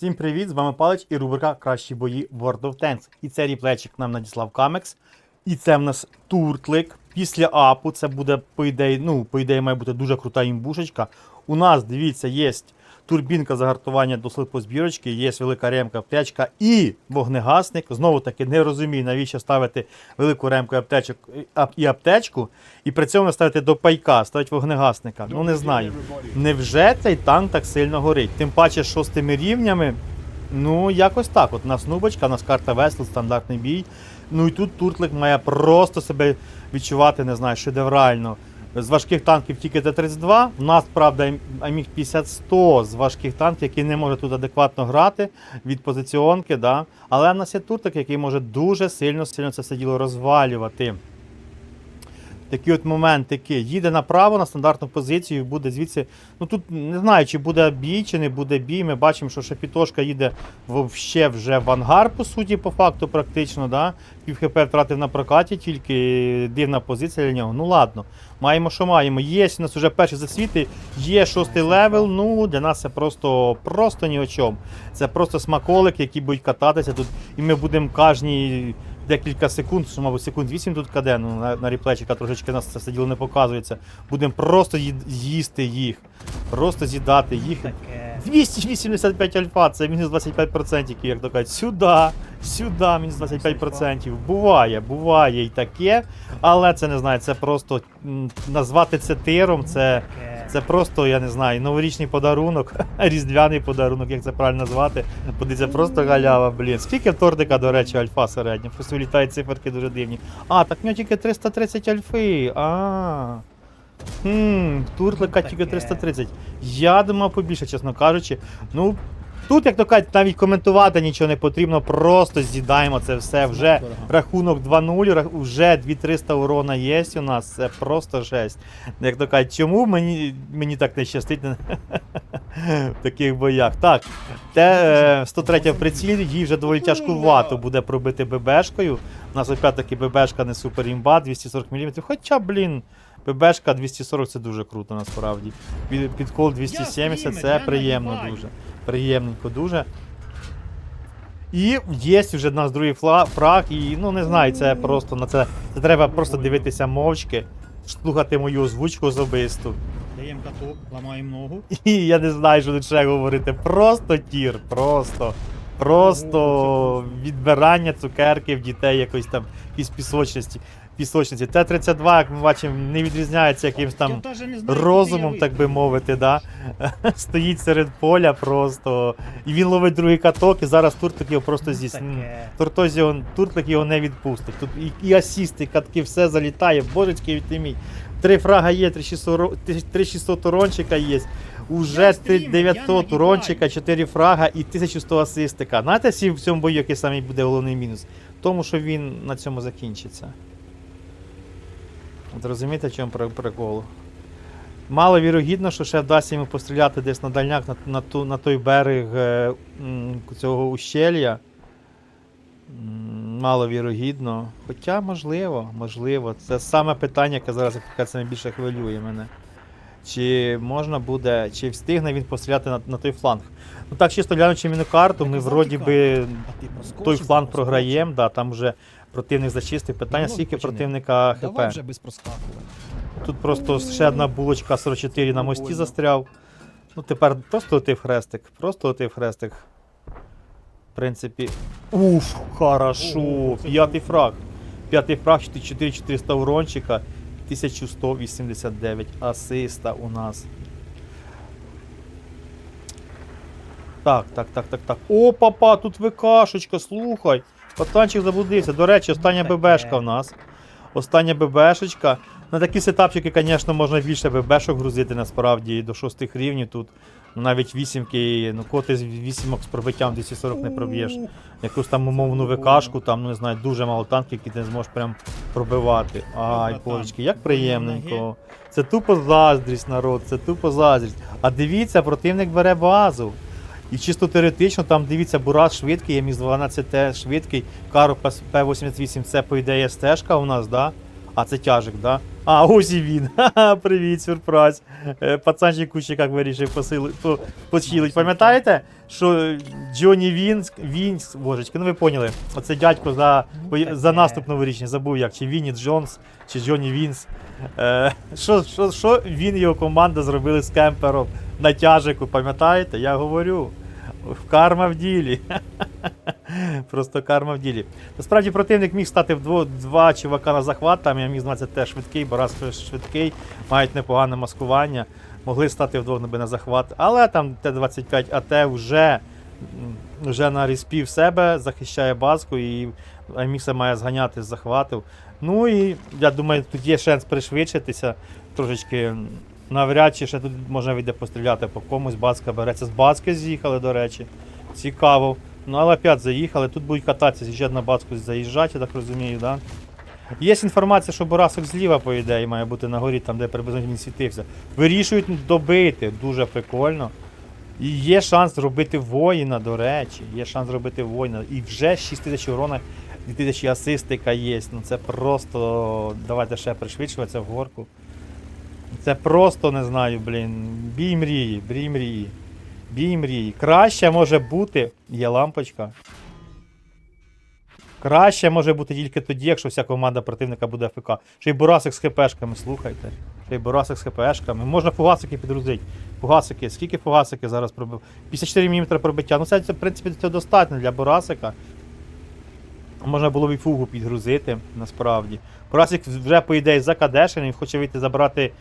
Всім привіт! З вами Палич і рубрика Кращі бої World of Tanks. І це ріплечик нам надіслав Камекс. І це в нас туртлик. Після апу це буде, по ідеї, ну, по ідеї, має бути дуже крута імбушечка. У нас, дивіться, є турбінка загартування до слипозбірочки, є велика ремка аптечка і вогнегасник. Знову таки не розумію, навіщо ставити велику ремку аптечок і аптечку, і при цьому ставити до пайка, ставити вогнегасника. Ну не знаю. Невже цей танк так сильно горить? Тим паче з шостими рівнями. Ну, якось так. От у нас нубочка, у нас карта весел, стандартний бій. Ну і тут Туртлик має просто себе відчувати, не знаю, шедеврально. З важких танків тільки Т-32. У нас, правда, аміг 50-100 з важких танків, який не може тут адекватно грати від позиціонки. Да? Але в нас є туртик, який може дуже сильно сильно це все діло розвалювати. Такі от моментики. Їде направо на стандартну позицію, буде звідси. Ну тут не знаю, чи буде бій, чи не буде бій. Ми бачимо, що Шепітошка їде вообще вже в ангар, по суті, по факту, практично. Да? Пів хп втратив на прокаті, тільки дивна позиція для нього. Ну ладно, маємо, що маємо. Є у нас вже перші засвіти, є шостий левел. Ну для нас це просто, просто ні о чому. Це просто смаколик, які будуть кататися тут, і ми будемо кожні декілька секунд, що, мабуть, секунд 8 тут каде, ну, на, на ріплечика трошечки нас це все діло не показується. Будемо просто їсти їх. Просто з'їдати їх. 285 альфа, це мінус 25%, як то кажуть. Сюди, сюди, мінус 25%. Буває, буває і таке, але це не знаю, це просто назвати це тиром, це, це просто, я не знаю, новорічний подарунок, різдвяний подарунок, як це правильно назвати. Подивіться, просто галява, блін. Скільки тортика, до речі, альфа середня? Просто вилітають циферки дуже дивні. А, так в нього тільки 330 альфи. А. Хм, туртлика тільки 330. Я думав побільше, чесно кажучи. Ну, тут, як то кажуть, навіть коментувати нічого не потрібно, просто з'їдаємо це все. Вже рахунок 2-0, рах- вже 2300 урона є у нас. Це просто жесть. Як то кажуть, чому мені, мені так не щастить в таких боях? Так, те, е, 103 в прицілі, їй вже доволі тяжкувато буде пробити ББшкою. У нас опять-таки ББшка не супер імба, 240 мм. Хоча, блін. ПБшка 240 це дуже круто насправді. Підкол 270 це приємно дуже. Приємненько дуже. І є вже в нас другий фраг, і ну не знаю, це просто на це, це треба просто дивитися мовчки, слухати мою озвучку особисту. Даємо каток, ламаємо ногу. І я не знаю, що тут ще говорити. Просто тір, просто. Просто відбирання цукерки в дітей якоїсь там якісь пісочності. Пісочниці. Т-32, як ми бачимо, не відрізняється якимось там розумом, так би мовити, да? стоїть серед поля просто. І він ловить другий каток, і зараз туртлик його просто з'їсть. М, Таке. Тортозі його, туртлик його не відпустить. Тут і, і асісти, і катки, все залітає. Божечки від мій. Три фрага є, 3600 ро- 3600 урончика є. Уже Я 900 нагибаю. урончика, 4 фрага і 1100 асистика. Знаєте, в цьому бою, який самий буде головний мінус? Тому, що він на цьому закінчиться. От розумієте, в чому при- прикол? Мало вірогідно, що ще вдасться йому постріляти десь на дальняк на, на, ту, на той берег е, цього ущелья. Мало вірогідно. Хоча, можливо, можливо. Це саме питання, яке зараз яке найбільше хвилює мене. Чи можна буде, чи встигне він постріляти на, на той фланг? Ну так, чисто глянучи мінокарту, ми вроді би той фланг програємо, да, там вже противник зачистив. Питання, Ну, скільки противника ХП. Тут просто ще одна булочка 44 на мості застряв. Ну тепер просто летив хрестик. Просто летив хрестик. В принципі. Уф, хорошо. П'ятий фраг. П'ятий фраг, 4400 урончика, 1189 асиста у нас. Так, так, так, так, так. О, папа, тут ВКшечка, слухай. Пацанчик заблудився. До речі, остання ББшка в нас. Остання ББшечка. На такі сетапчики, звісно, можна більше ББшок грузити насправді і до шостих рівнів тут. Ну, навіть вісімки, ну коти з вісімок з пробиттям 240 не проб'єш. Якусь там умовну ВКшку, там, ну не знаю, дуже мало танків, які ти не зможеш прям пробивати. Ай, божечки, як приємненько. Це тупо заздрість, народ, це тупо заздрість. А дивіться, противник бере базу. І чисто теоретично, там дивіться, Бурат швидкий, міг 12 швидкий, Кару П-88, це по ідеї стежка у нас, да? А, це тяжик, да? А, ось і він. Ха-ха, привіт, сюрприз. Е, Пацанчик Кучикак вирішив посили, по, почилить. Пам'ятаєте, що Джонні Вінс, Вінс, божечки, ну ви поняли, оце дядько за, Ну, за наступ новорічний, забув як, чи Вінні Джонс, чи Джонні Вінс. Е, що, що, що він і його команда зробили з кемпером на тяжику, пам'ятаєте? Я говорю. Карма в ділі. Просто карма в ділі. Насправді противник міг стати вдво, два чувака на захват, там я міг знати, теж швидкий, бо раз швидкий, мають непогане маскування, могли стати вдвох на захват. Але там Т-25 АТ вже, вже на респі в себе, захищає базку і Аміса має зганяти з захватів. Ну і я думаю, тут є шанс пришвидшитися трошечки. Навряд чи ще тут можна вийде постріляти по комусь, бацка береться. З бацки з'їхали, до речі. Цікаво. Ну, але опять заїхали. Тут будуть кататися, ще на бацку заїжджати, я так розумію, да? Є інформація, що Борасок зліва, по ідеї, має бути на горі, там, де приблизно він світився. Вирішують добити, дуже прикольно. І є шанс зробити воїна, до речі. Є шанс зробити воїна. І вже 6 тисяч урона, 2000 асистика є. Ну це просто. Давайте ще пришвидшуватися в горку. Це просто не знаю, блін. Бій мрії, бій мрії. Бій мрії. Краще може бути. Є лампочка. Краще може бути тільки тоді, якщо вся команда противника буде АФК. Ще й Бурасик з ХПшками, слухайте. Ще й Бурасик з ХПшками. Можна фугасики підгрузити. Фугасики. Скільки фугасики зараз пробив? 54 мм пробиття. Ну це, в принципі це достатньо для Бурасика. Можна було б і фугу підгрузити, насправді. Бурасик вже, по ідеї, закадешений, хоче вийти забрати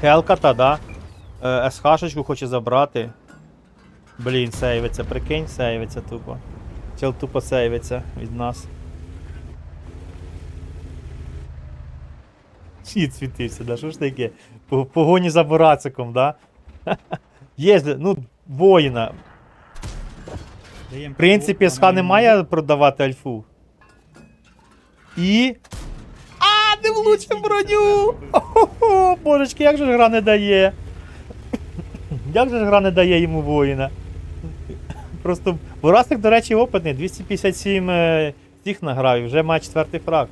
Хелката, да? Е, СХ-шечку хоче забрати. Блін, сейвиться, прикинь, сейвиться тупо. Чел тупо сейвиться від нас. Щит світився, да? Що ж таке? По погоні за Бурациком, да? Є, ну, воїна. В принципі, СХ не має продавати альфу. І. Не броню! Божечки, як же ж гра не дає? Як же ж гра не дає йому воїна? Просто Бурасик, до речі, опитний, 257 е, награв і вже має четвертий фраг.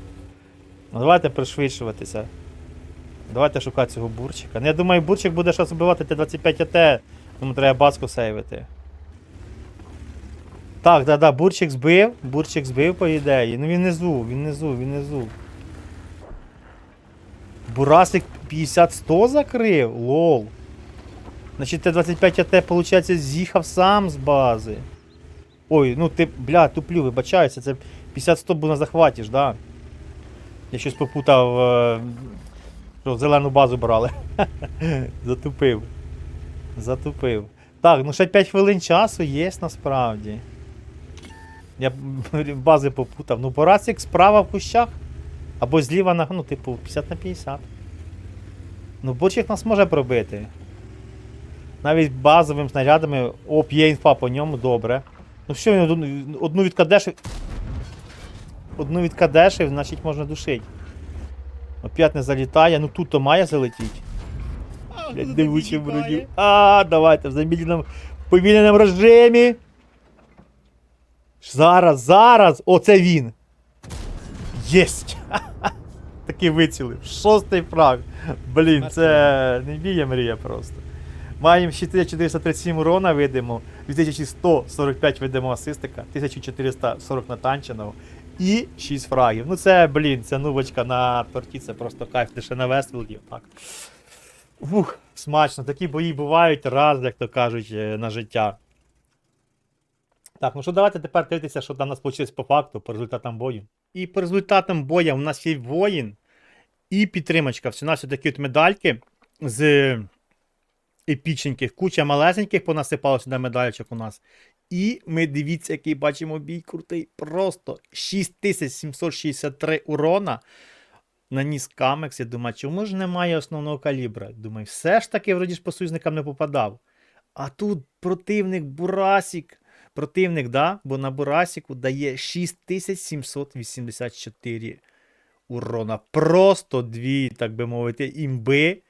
Ну, давайте пришвидшуватися. Давайте шукати цього бурчика. Ну, я думаю, бурчик буде щас вбивати Т-25 АТ, тому треба баску сейвити. Так, да, да, бурчик збив, бурчик збив, по ідеї. Ну він внизу, він внизу, він внизу. Бурасик 50-100 закрив? Лол. Значить, Т-25 АТ, виходить, з'їхав сам з бази. Ой, ну ти, бля, туплю, вибачаюся, це 50-100 був на захваті ж, да? Я щось попутав, е, що зелену базу брали. Затупив. Затупив. Так, ну ще 5 хвилин часу є насправді. Я бази попутав. Ну, Борасик справа в кущах. Або зліва на, ну, типу, 50 на 50. Ну, Борчик нас може пробити. Навіть базовими снарядами. Оп, є інфа по ньому, добре. Ну що він одну, відкадешив. Одну відкадешив, значить можна душити. Опять не залітає, ну тут то має тобі влучив тікає. броню. А, давайте в замедленому повільненому режимі. Зараз, зараз. О, це він. Єсть! Таки вицілив. Шостий фраг. Блін, це не бія мрія просто. Маємо 4437 урона видимо, 2145 видимо асистика, 1440 натанченого і 6 фрагів. Ну це, блін, це нубочка на торті, це просто кайф, ти ще на Вествілді, так. Ух, смачно. Такі бої бувають раз, як то кажуть, е, на життя. Так, ну що давайте тепер дивитися, що там у нас вийшло по факту, по результатам бою. І по результатам бою у нас є воїн і підтримочка. Всі нас такі от медальки з епічненьких, куча малесеньких понасипало сюди медальчик у нас. І ми дивіться, який бачимо бій крутий. Просто 6763 урона наніс Камекс. Я думаю, чому ж немає основного калібра? Думаю, все ж таки, вроді ж по союзникам не попадав. А тут противник Бурасік. Противник, да? бо на Бурасіку дає 6784 урона. Просто дві, так би мовити, імби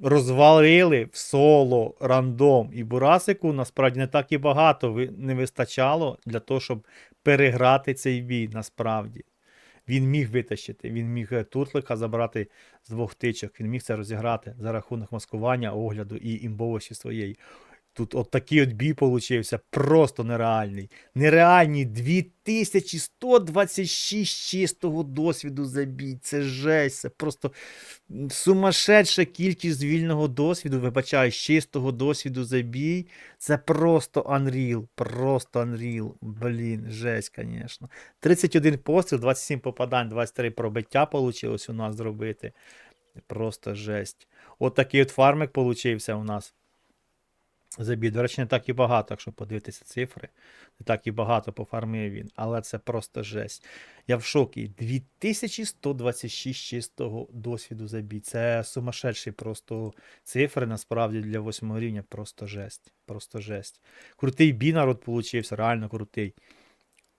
розвалили в соло рандом. І Бурасику насправді не так і багато не вистачало для того, щоб переграти цей бій насправді. Він міг витащити, він міг е, туртлика забрати з двох тичок, він міг це розіграти за рахунок маскування, огляду і імбовості своєї. Тут от такий от бій получився, просто нереальний. Нереальні 2126 чистого досвіду забій. Це жесть, це просто сумасшедша кількість вільного досвіду, вибачаю, чистого досвіду забій. Це просто Unreal, просто Unreal. Блін, жесть, звісно. 31 постріл, 27 попадань, 23 пробиття вийшло у нас зробити. Просто жесть. От такий от фармик получився у нас. Забій. До речі, не так і багато, якщо подивитися цифри. Не так і багато пофармив він, але це просто жесть. Я в шокі. 2126 чистого досвіду забій. Це сумасшедші просто цифри, насправді, для восьмого рівня. Просто жесть. Просто жесть. Крутий бій народ получився, реально крутий.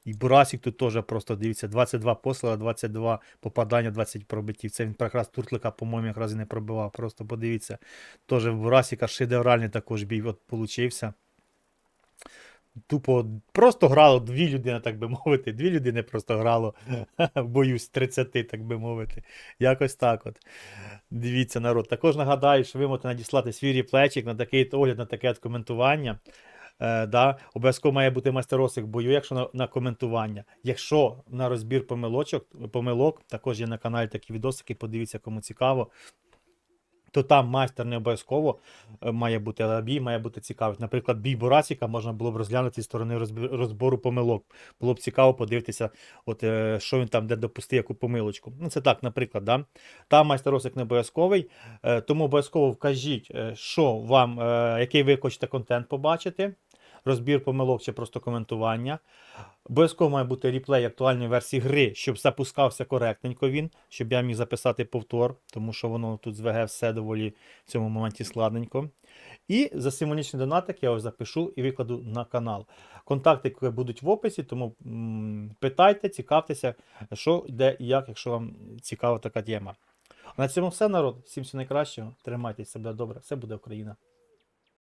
І Бурасик тут теж просто дивіться, 22 посила, 22 попадання, 20 пробиттів. Це він якраз Туртлика, по-моєму, якраз і не пробивав. Просто подивіться. Теж в Бурасика шедевральний також бій от получився. Тупо просто грало дві людини, так би мовити. Дві людини просто грало в бою з 30, так би мовити. Якось так от. Дивіться, народ. Також нагадаю, що ви можете надіслати свій реплечик на такий огляд, на таке от коментування. Е, да, обов'язково має бути майстеросик бою, якщо на, на коментування. Якщо на розбір помилочок, помилок, також є на каналі такі відосики, подивіться, кому цікаво. То там майстер не обов'язково е, має бути, але бій має бути цікавий. Наприклад, бій Бурасіка можна було б розглянути зі сторони розбору помилок. Було б цікаво подивитися, от, е, що він там де допустив, яку помилочку. Ну, це так, наприклад, да? там майстеросик не обов'язковий, е, тому обов'язково вкажіть, що вам, який ви хочете контент побачити. Розбір помилок чи просто коментування. Обов'язково має бути реплей актуальної версії гри, щоб запускався коректненько він, щоб я міг записати повтор, тому що воно тут з ВГ все доволі в цьому моменті складненько. І за символічний донатик я ось запишу і викладу на канал. Контакти будуть в описі, тому питайте, цікавтеся, що, де і як, якщо вам цікава така тема. На цьому все, народ. Всім всього найкращого. Тримайтесь себе добре, все буде Україна.